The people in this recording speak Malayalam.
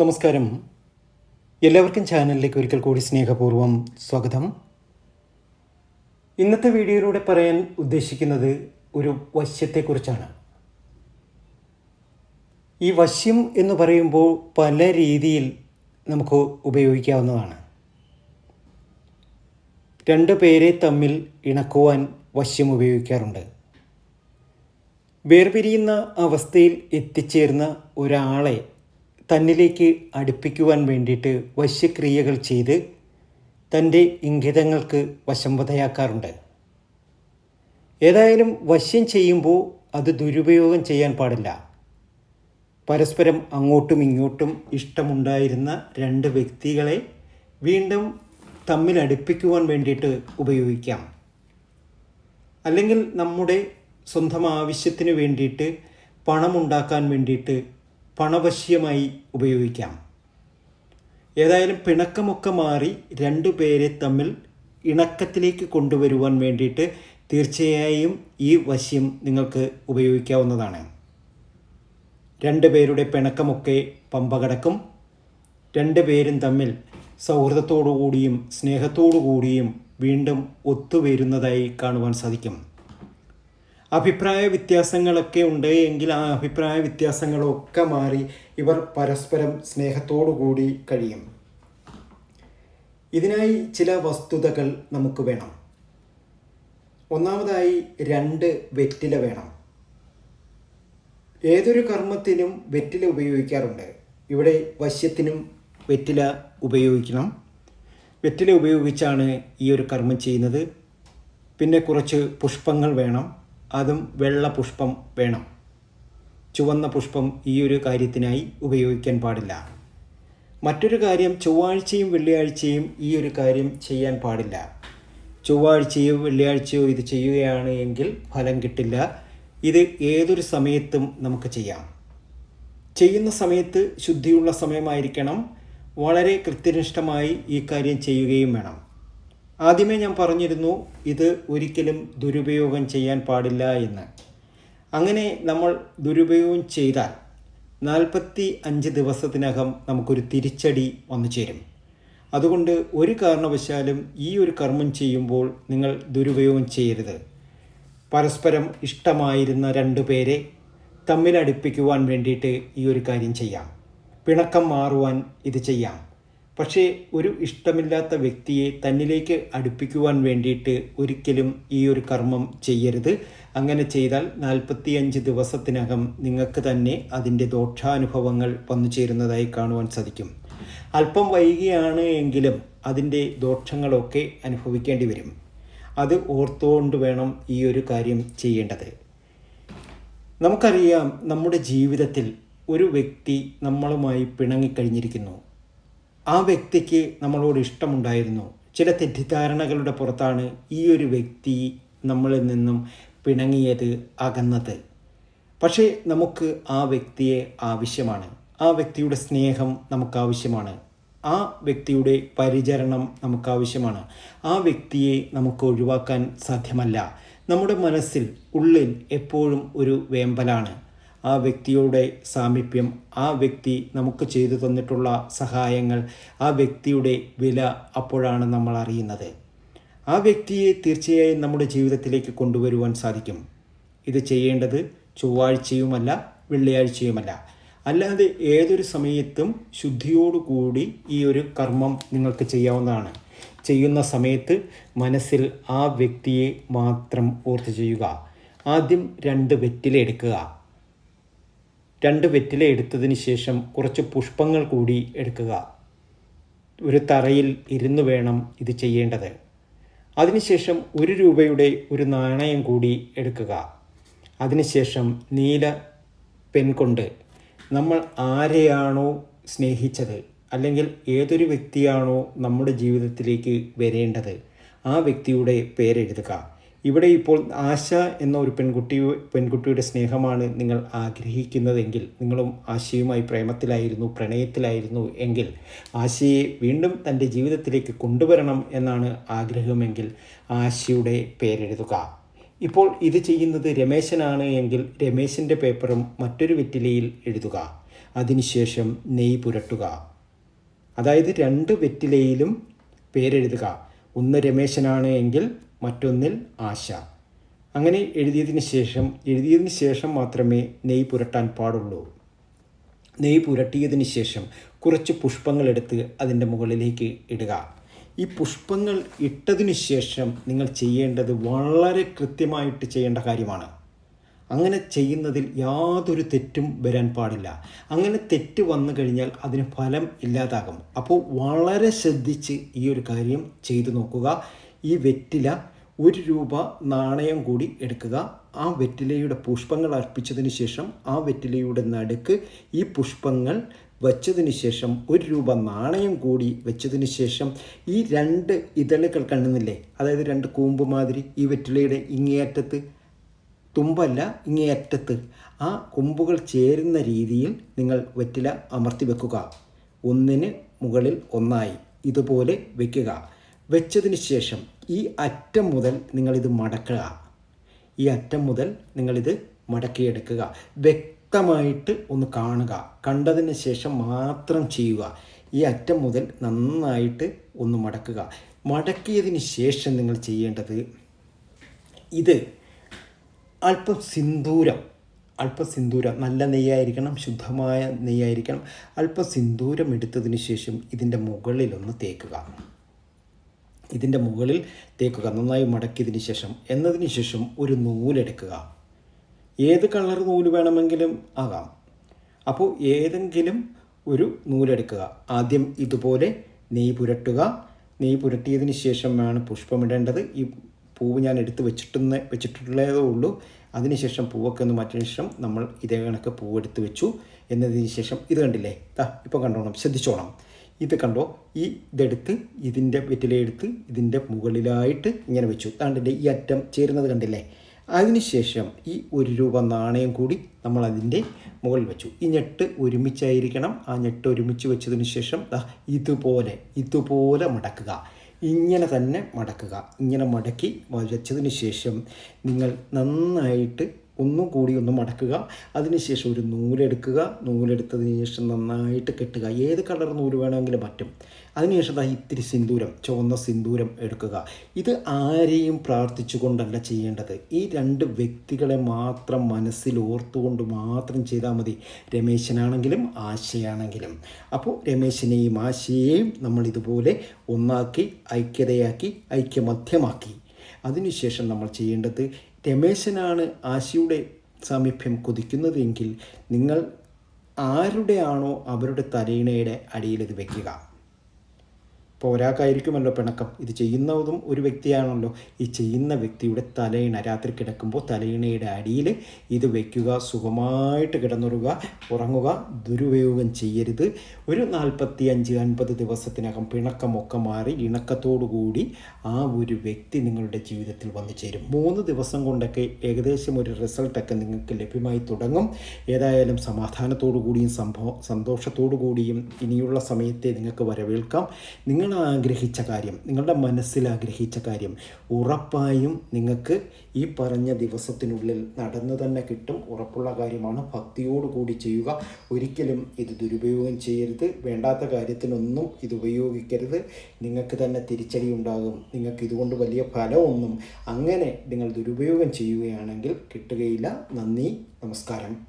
നമസ്കാരം. എല്ലാവർക്കും ചാനലിലേക്ക് ഒരിക്കൽ കൂടി സ്നേഹപൂർവം സ്വാഗതം. ഇന്നത്തെ വീഡിയോയിലൂടെ പറയാൻ ഉദ്ദേശിക്കുന്നത് ഒരു വശ്യത്തെക്കുറിച്ചാണ്. ഈ വശ്യം എന്ന് പറയുമ്പോൾ പല രീതിയിൽ നമുക്ക് ഉപയോഗിക്കാവുന്നതാണ്. രണ്ട് പേരെ തമ്മിൽ ഇണക്കുവാൻ വശ്യം ഉപയോഗിക്കാറുണ്ട്. വേർപിരിയുന്ന അവസ്ഥയിൽ എത്തിച്ചേർന്ന ഒരാളെ തന്നിലേക്ക് അടുപ്പിക്കുവാൻ വേണ്ടിയിട്ട് വശ്യക്രിയകൾ ചെയ്ത് തന്റെ ഇംഗിതങ്ങൾക്ക് വശംവതയാക്കാറുണ്ട്. ഏതായാലും വശ്യം ചെയ്യുമ്പോൾ അത് ദുരുപയോഗം ചെയ്യാൻ പാടില്ല. പരസ്പരം അങ്ങോട്ടും ഇങ്ങോട്ടും ഇഷ്ടമുണ്ടായിരുന്ന രണ്ട് വ്യക്തികളെ വീണ്ടും തമ്മിൽ അടുപ്പിക്കുവാൻ വേണ്ടിയിട്ട് ഉപയോഗിക്കാം. അല്ലെങ്കിൽ നമ്മുടെ സ്വന്തം ആവശ്യത്തിന് വേണ്ടിയിട്ട് പണമുണ്ടാക്കാൻ വേണ്ടിയിട്ട് പണവശ്യമായി ഉപയോഗിക്കാം. ഏതായാലും പിണക്കമൊക്കെ മാറി രണ്ടു പേരെ തമ്മിൽ ഇണക്കത്തിലേക്ക് കൊണ്ടുവരുവാൻ വേണ്ടിയിട്ട് തീർച്ചയായും ഈ വശ്യം നിങ്ങൾക്ക് ഉപയോഗിക്കാവുന്നതാണ്. രണ്ട് പേരുടെ പിണക്കമൊക്കെ പമ്പ കടക്കും രണ്ട് പേരും തമ്മിൽ സൗഹൃദത്തോടു കൂടിയും സ്നേഹത്തോടു കൂടിയും വീണ്ടും ഒത്തുവരുന്നതായി കാണുവാൻ സാധിക്കും. അഭിപ്രായ വ്യത്യാസങ്ങളൊക്കെ ഉണ്ട് എങ്കിൽ ആ അഭിപ്രായ വ്യത്യാസങ്ങളൊക്കെ മാറി ഇവർ പരസ്പരം സ്നേഹത്തോടു കൂടി കഴിയും. ഇതിനായി ചില വസ്തുതകൾ നമുക്ക് വേണം. ഒന്നാമതായി രണ്ട് വെറ്റില വേണം. ഏതൊരു കർമ്മത്തിനും വെറ്റില ഉപയോഗിക്കാറുണ്ട്. ഇവിടെ വശ്യത്തിനും വെറ്റില ഉപയോഗിക്കണം. വെറ്റില ഉപയോഗിച്ചാണ് ഈ ഒരു കർമ്മം ചെയ്യുന്നത്. പിന്നെ കുറച്ച് പുഷ്പങ്ങൾ വേണം. അതും വെള്ള പുഷ്പം വേണം. ചുവന്ന പുഷ്പം ഈ ഒരു കാര്യത്തിനായി ഉപയോഗിക്കാൻ പാടില്ല. മറ്റൊരു കാര്യം ചൊവ്വാഴ്ചയും വെള്ളിയാഴ്ചയും ഈ ഒരു കാര്യം ചെയ്യാൻ പാടില്ല. ചൊവ്വാഴ്ചയോ വെള്ളിയാഴ്ചയോ ഇത് ചെയ്യുകയാണ് എങ്കിൽ ഫലം കിട്ടില്ല. ഇത് ഏതൊരു സമയത്തും നമുക്ക് ചെയ്യാം. ചെയ്യുന്ന സമയത്ത് ശുദ്ധിയുള്ള സമയമായിരിക്കണം. വളരെ കൃത്യനിഷ്ഠമായി ഈ കാര്യം ചെയ്യുകയും വേണം. ആദ്യമേ ഞാൻ പറഞ്ഞിരുന്നു ഇത് ഒരിക്കലും ദുരുപയോഗം ചെയ്യാൻ പാടില്ല എന്ന്. അങ്ങനെ നമ്മൾ ദുരുപയോഗം ചെയ്താൽ നാൽപ്പത്തി അഞ്ച് ദിവസത്തിനകം നമുക്കൊരു തിരിച്ചടി വന്നു ചേരും. അതുകൊണ്ട് ഒരു കാരണവശാലും ഈ ഒരു കർമ്മം ചെയ്യുമ്പോൾ നിങ്ങൾ ദുരുപയോഗം ചെയ്യരുത്. പരസ്പരം ഇഷ്ടമായിരുന്ന രണ്ടു പേരെ തമ്മിലടുപ്പിക്കുവാൻ വേണ്ടിയിട്ട് ഈ ഒരു കാര്യം ചെയ്യാം. പിണക്കം മാറുവാൻ ഇത് ചെയ്യാം. പക്ഷേ ഒരു ഇഷ്ടമില്ലാത്ത വ്യക്തിയെ തന്നിലേക്ക് അടുപ്പിക്കുവാൻ വേണ്ടിയിട്ട് ഒരിക്കലും ഈ ഒരു കർമ്മം ചെയ്യരുത്. അങ്ങനെ ചെയ്താൽ നാൽപ്പത്തിയഞ്ച് ദിവസത്തിനകം നിങ്ങൾക്ക് തന്നെ അതിന്റെ ദോഷാനുഭവങ്ങൾ വന്നു ചേരുന്നതായി കാണുവാൻ സാധിക്കും. അല്പം വൈകിയാണ് എങ്കിലും അതിന്റെ ദോഷങ്ങളൊക്കെ അനുഭവിക്കേണ്ടി വരും. അത് ഓർത്തുകൊണ്ട് വേണം ഈ ഒരു കാര്യം ചെയ്യേണ്ടത്. നമുക്കറിയാം നമ്മുടെ ജീവിതത്തിൽ ഒരു വ്യക്തി നമ്മളുമായി പിണങ്ങിക്കഴിഞ്ഞിരിക്കുന്നു. ആ വ്യക്തിക്ക് നമ്മളോട് ഇഷ്ടമുണ്ടായിരുന്നു. ചില തെറ്റിദ്ധാരണകളുടെ പുറത്താണ് ഈ ഒരു വ്യക്തി നമ്മളിൽ നിന്നും പിണങ്ങിയത് അകന്നത്. പക്ഷേ നമുക്ക് ആ വ്യക്തിയെ ആവശ്യമാണ്. ആ വ്യക്തിയുടെ സ്നേഹം നമുക്ക് ആവശ്യമാണ് ആ വ്യക്തിയുടെ പരിചരണം നമുക്ക് ആവശ്യമാണ് ആ വ്യക്തിയെ നമുക്ക് ഒഴിവാക്കാൻ സാധ്യമല്ല. നമ്മുടെ മനസ്സിൽ ഉള്ളിൽ എപ്പോഴും ഒരു വേമ്പലാണ്. ആ വ്യക്തിയുടെ സാമീപ്യം ആ വ്യക്തി നമുക്ക് ചെയ്തു തന്നിട്ടുള്ള സഹായങ്ങൾ ആ വ്യക്തിയുടെ വില അപ്പോഴാണ് നമ്മൾ അറിയുന്നത്. ആ വ്യക്തിയെ തീർച്ചയായും നമ്മുടെ ജീവിതത്തിലേക്ക് കൊണ്ടുവരുവാൻ സാധിക്കും. ഇത് ചെയ്യേണ്ടത് ചൊവ്വാഴ്ചയുമല്ല വെള്ളിയാഴ്ചയുമല്ല. അല്ലാതെ ഏതൊരു സമയത്തും ശുദ്ധിയോടുകൂടി ഈ ഒരു കർമ്മം നിങ്ങൾക്ക് ചെയ്യാവുന്നതാണ്. ചെയ്യുന്ന സമയത്ത് മനസ്സിൽ ആ വ്യക്തിയെ മാത്രം ഓർത്ത് ചെയ്യുക. ആദ്യം രണ്ട് വെറ്റില എടുക്കുക. രണ്ട് വെറ്റില എടുത്തതിന് ശേഷം കുറച്ച് പുഷ്പങ്ങൾ കൂടി എടുക്കുക. ഒരു തറയിൽ ഇരുന്ന് വേണം ഇത് ചെയ്യേണ്ടത്. അതിനുശേഷം ഒരു രൂപയുടെ ഒരു നാണയം കൂടി എടുക്കുക. അതിനുശേഷം നീല പെൻ കൊണ്ട് നമ്മൾ ആരെയാണോ സ്നേഹിച്ചത് അല്ലെങ്കിൽ ഏതൊരു വ്യക്തിയാണോ നമ്മുടെ ജീവിതത്തിലേക്ക് വരേണ്ടത് ആ വ്യക്തിയുടെ പേരെഴുതുക. ഇവിടെ ഇപ്പോൾ ആശ എന്ന ഒരു പെൺകുട്ടി പെൺകുട്ടിയുടെ സ്നേഹമാണ് നിങ്ങൾ ആഗ്രഹിക്കുന്നതെങ്കിൽ നിങ്ങളും ആശയുമായി പ്രേമത്തിലായിരുന്നു പ്രണയത്തിലായിരുന്നു എങ്കിൽ ആശയെ വീണ്ടും തന്റെ ജീവിതത്തിലേക്ക് കൊണ്ടുവരണം എന്നാണ് ആഗ്രഹമെങ്കിൽ ആശയുടെ പേരെഴുതുക. ഇപ്പോൾ ഇത് ചെയ്യുന്നത് രമേശനാണ് എങ്കിൽ രമേശിന്റെ പേപ്പറും മറ്റൊരു വെറ്റിലയിൽ എഴുതുക. അതിനുശേഷം നെയ് പുരട്ടുക. അതായത് രണ്ട് വെറ്റിലയിലും പേരെഴുതുക. ഒന്ന് രമേശനാണ് എങ്കിൽ മറ്റൊന്നിൽ ആശ. അങ്ങനെ എഴുതിയതിന് ശേഷം എഴുതിയതിന് ശേഷം മാത്രമേ നെയ് പുരട്ടാൻ പാടുള്ളൂ. നെയ് പുരട്ടിയതിന് ശേഷം കുറച്ച് പുഷ്പങ്ങൾ എടുത്ത് അതിന്റെ മുകളിലേക്ക് ഇടുക. ഈ പുഷ്പങ്ങൾ ഇട്ടതിന് ശേഷം നിങ്ങൾ ചെയ്യേണ്ടത് വളരെ കൃത്യമായിട്ട് ചെയ്യേണ്ട കാര്യമാണ്. അങ്ങനെ ചെയ്യുന്നതിൽ യാതൊരു തെറ്റും വരാൻ പാടില്ല. അങ്ങനെ തെറ്റ് വന്നു കഴിഞ്ഞാൽ അതിന് ഫലം ഇല്ലാതാകും. അപ്പോൾ വളരെ ശ്രദ്ധിച്ച് ഈ ഒരു കാര്യം ചെയ്തു നോക്കുക. ഈ വെറ്റില ഒരു രൂപ നാണയം കൂടി എടുക്കുക. ആ വെറ്റിലയുടെ പുഷ്പങ്ങൾ അർപ്പിച്ചതിന് ശേഷം ആ വെറ്റിലയുടെ നടുക്ക് ഈ പുഷ്പങ്ങൾ വച്ചതിന് ശേഷം ഒരു രൂപ നാണയം കൂടി വെച്ചതിന് ശേഷം ഈ രണ്ട് ഇതളുകൾ കാണുന്നില്ലേ അതായത് രണ്ട് കൂമ്പ് മാതിരി ഈ വെറ്റിലയുടെ ഇങ്ങേയറ്റത്ത്. തുമ്പല്ല ഇങ്ങേയറ്റത്ത്. ആ കൊമ്പുകൾ ചേരുന്ന രീതിയിൽ നിങ്ങൾ വെറ്റില അമർത്തി വെക്കുക. ഒന്നിന് മുകളിൽ ഒന്നായി. ഇതുപോലെ വെക്കുക. വെച്ചതിന് ശേഷം ഈ അറ്റം മുതൽ നിങ്ങളിത് മടക്കുക. ഈ അറ്റം മുതൽ നിങ്ങളിത് മടക്കിയെടുക്കുക. വ്യക്തമായിട്ട് ഒന്ന് കാണുക. കണ്ടതിന് ശേഷം മാത്രം ചെയ്യുക. ഈ അറ്റം മുതൽ നന്നായിട്ട് ഒന്ന് മടക്കുക. മടക്കിയതിന് ശേഷം നിങ്ങൾ ചെയ്യേണ്ടത് ഇത് അല്പം സിന്ദൂരം. അല്പം സിന്ദൂരം. നല്ല നെയ്യായിരിക്കണം. ശുദ്ധമായ നെയ്യായിരിക്കണം. അല്പം സിന്ദൂരം എടുത്തതിന് ശേഷം ഇതിന്റെ മുകളിലൊന്ന് തേക്കുക. ഇതിന്റെ മുകളിൽ തേക്കുക നന്നായി മടക്കിയതിന് ശേഷം എന്നതിന് ശേഷം ഒരു നൂലെടുക്കുക. ഏത് കളർ നൂൽ വേണമെങ്കിലും ആകാം. അപ്പോൾ ഏതെങ്കിലും ഒരു നൂലെടുക്കുക. ആദ്യം ഇതുപോലെ നെയ്യ് പുരട്ടുക. നെയ്യ് പുരട്ടിയതിന് ശേഷമാണ് പുഷ്പമിടേണ്ടത്. ഈ പൂവ് ഞാൻ എടുത്ത് വെച്ചിട്ടുന്ന വെച്ചിട്ടുള്ളതേ ഉള്ളൂ. അതിനുശേഷം പൂവൊക്കെ ഒന്ന് മാറ്റിയതിന് ശേഷം നമ്മൾ ഇതേ കണക്ക് പൂവെടുത്ത് വെച്ചു. എന്നതിന് ശേഷം ഇത് കണ്ടില്ലേ? ഇപ്പോൾ കണ്ടോണം. ശ്രദ്ധിച്ചോണം. ഇത് കണ്ടോ? ഈ ഇതെടുത്ത് ഇതിന്റെ വെറ്റിലെടുത്ത് ഇതിന്റെ മുകളിലായിട്ട് ഇങ്ങനെ വെച്ചു. താണ്ടിന്റെ ഈ അറ്റം ചേരുന്നത് കണ്ടില്ലേ? അതിനുശേഷം ഈ ഒരു രൂപ നാണയം കൂടി നമ്മൾ അതിന്റെ മുകളിൽ വെച്ചു. ഈ ഞെട്ട് ഒരുമിച്ചായിരിക്കണം. ആ ഞെട്ട് ഒരുമിച്ച് വെച്ചതിന് ശേഷം ഇതുപോലെ ഇതുപോലെ മടക്കുക. ഇങ്ങനെ തന്നെ മടക്കുക. ഇങ്ങനെ മടക്കി വെച്ചതിന് ശേഷം നിങ്ങൾ നന്നായിട്ട് ഒന്നും കൂടി ഒന്ന് മടക്കുക. അതിനുശേഷം ഒരു നൂലെടുക്കുക നൂലെടുത്തതിന് ശേഷം നന്നായിട്ട് കെട്ടുക. ഏത് കളർ നൂൽ വേണമെങ്കിലും പറ്റും. അതിനുശേഷം ഇത്തിരി സിന്ദൂരം ചുവന്ന സിന്ദൂരം എടുക്കുക. ഇത് ആരെയും പ്രാർത്ഥിച്ചുകൊണ്ടല്ല ചെയ്യേണ്ടത്. ഈ രണ്ട് വ്യക്തികളെ മാത്രം മനസ്സിൽ ഓർത്തുകൊണ്ട് മാത്രം ചെയ്താൽ മതി. രമേശനാണെങ്കിലും ആശയാണെങ്കിലും. അപ്പോൾ രമേശിനെയും ആശയെയും നമ്മൾ ഇതുപോലെ ഒന്നാക്കി ഐക്യതയാക്കി ഐക്യമധ്യമാക്കി. അതിനുശേഷം നമ്മൾ ചെയ്യേണ്ടത് രമേശനാണ് ആശയുടെ സാമീപ്യം കൊതിക്കുന്നതെങ്കിൽ നിങ്ങൾ ആരുടെയാണോ അവരുടെ തലയിണയുടെ അടിയിലത് വയ്ക്കുക ഇപ്പോൾ ഒരാൾക്കായിരിക്കുമല്ലോ പിണക്കം. ഇത് ചെയ്യുന്നതും ഒരു വ്യക്തിയാണല്ലോ. ഈ ചെയ്യുന്ന വ്യക്തിയുടെ തലയിണ രാത്രി കിടക്കുമ്പോൾ തലയിണയുടെ അടിയിൽ ഇത് വയ്ക്കുക സുഖമായിട്ട് കിടന്നുറുക ഉറങ്ങുക ദുരുപയോഗം ചെയ്യരുത്. ഒരു നാൽപ്പത്തി അഞ്ച് അൻപത് ദിവസത്തിനകം പിണക്കമൊക്കെ മാറി ഇണക്കത്തോടു കൂടി ആ ഒരു വ്യക്തി നിങ്ങളുടെ ജീവിതത്തിൽ വന്നു ചേരും. മൂന്ന് ദിവസം കൊണ്ടൊക്കെ ഏകദേശം ഒരു റിസൾട്ടൊക്കെ നിങ്ങൾക്ക് ലഭ്യമായി തുടങ്ങും. ഏതായാലും സമാധാനത്തോടു കൂടിയും സംഭവം സന്തോഷത്തോടു കൂടിയും ഇനിയുള്ള സമയത്തെ നിങ്ങൾക്ക് വരവേൽക്കാം. നിങ്ങൾ ആഗ്രഹിച്ച കാര്യം. നിങ്ങളുടെ മനസ്സിൽ ആഗ്രഹിച്ച കാര്യം. ഉറപ്പായും നിങ്ങൾക്ക് ഈ പറഞ്ഞ ദിവസത്തിനുള്ളിൽ നടന്നു തന്നെ കിട്ടും. ഉറപ്പുള്ള കാര്യമാണ്. ഭക്തിയോടുകൂടി ചെയ്യുക. ഒരിക്കലും ഇത് ദുരുപയോഗം ചെയ്യരുത്. വേണ്ടാത്ത കാര്യത്തിനൊന്നും ഇത് ഉപയോഗിക്കരുത്. നിങ്ങൾക്ക് തന്നെ തിരിച്ചടി ഉണ്ടാകും. നിങ്ങൾക്ക് ഇതുകൊണ്ട് വലിയ ഫലമൊന്നും അങ്ങനെ നിങ്ങൾ ദുരുപയോഗം ചെയ്യുകയാണെങ്കിൽ കിട്ടുകയില്ല. നന്ദി. നമസ്കാരം.